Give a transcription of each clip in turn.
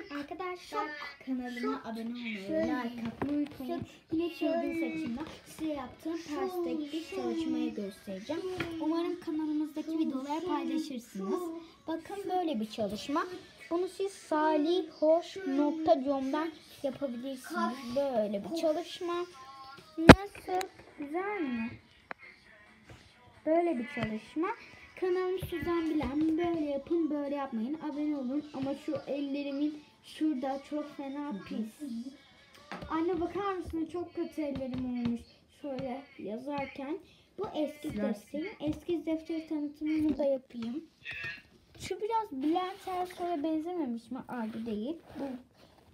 Arkadaşlar kanalıma abone olmayı, like atmayı unutmayın. Yine çılgın saçımda size yaptığım perspektif çalışmayı göstereceğim. Umarım kanalımızdaki videoları paylaşırsınız. Bakın böyle bir çalışma. Bunu siz salihhoş.com'dan yapabilirsiniz. Böyle bir çalışma. Nasıl? Güzel mi? Böyle bir çalışma. Kanalım Süzen Bilen. Böyle yapın böyle yapmayın. Abone olun. Ama şu ellerimin şurada çok fena pis. Anne bakar mısın? Çok kötü ellerim olmuş. Şöyle yazarken. Bu eski defterim. Eski defter tanıtımını da yapayım. Şu biraz Bülent Ersoy'a benzememiş mi? Abi değil. Bu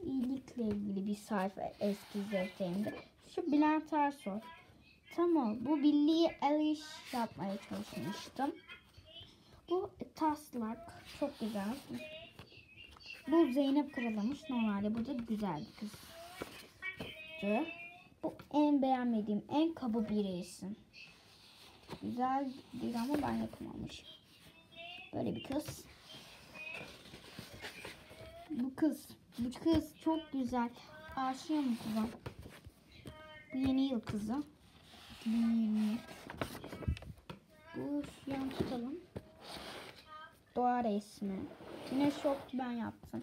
iyilikle ilgili bir sayfa eski defterimde. Şu Bülent Ersoy. Tamam. Bu Billie Eilish yapmaya çalışmıştım. Bu taslak. Çok güzel. Bu Zeynep Kıralamış. Normalde bu da güzel bir kızdı. Bu en beğenmediğim, en kaba bir resim. Güzel değil ama ben yapamamışım. Böyle bir kız. Bu kız. Bu kız çok güzel. Aşığım kıza. Bu yeni yıl kızı. 2020. Bu şu yan tutalım. Doğa resmi. Güneş yoktu ben yaptım.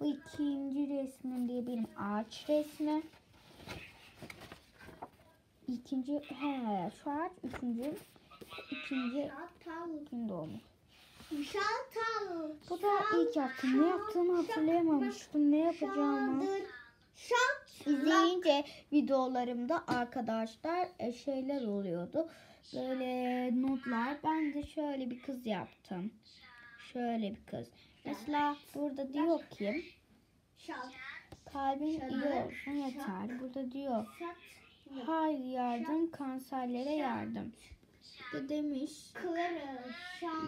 Bu ikinci resmim diye benim ağaç resmi. İkinci, he, şu ağaç üçüncü, ikinci gün doğumu. Bu da ilk yaptım. Ne yaptığımı hatırlayamamıştım. Ne yapacağımı. İzleyince videolarımda arkadaşlar e, şeyler oluyordu. Böyle notlar. Ben de şöyle bir kız yaptım. Şöyle bir kız. Mesela burada diyor ki kalbin iyi olsun yeter. Burada diyor hayır yardım kanserlere yardım. De demiş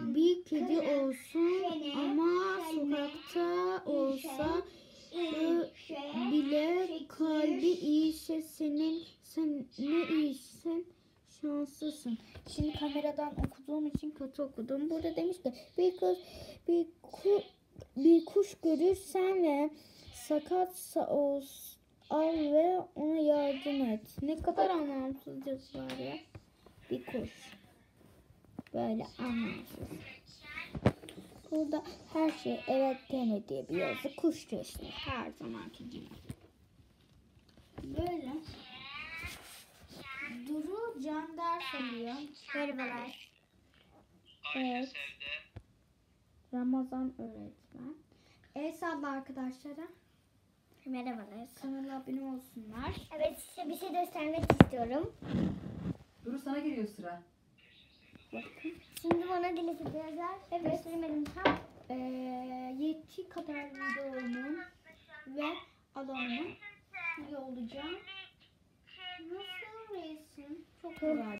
bir kedi olsun şanslısın. Şimdi kameradan okuduğum için kötü okudum. Burada demiş ki bir kız bir ku, bir kuş görürsen ve sakatsa ol, al ve ona yardım et. Ne kadar anlamsızcası var ya. Bir kuş. Böyle anlamsız. Burada her şey evet deme diye bir yazı. Kuş resmi her zamanki gibi. Böyle. Duru alıyor. Merhabalar. Evet. Ramazan öğretmen. El salla arkadaşlara. Merhabalar. Kanala abone olsunlar. Evet size bir şey göstermek istiyorum. Duru sana geliyor sıra. Bakın. Şimdi bana birazlar. Evet. Gösteremedim tam. Ee, yetki kadar videomu ve alanımı yollayacağım. Nasıl resim? Çok güzel.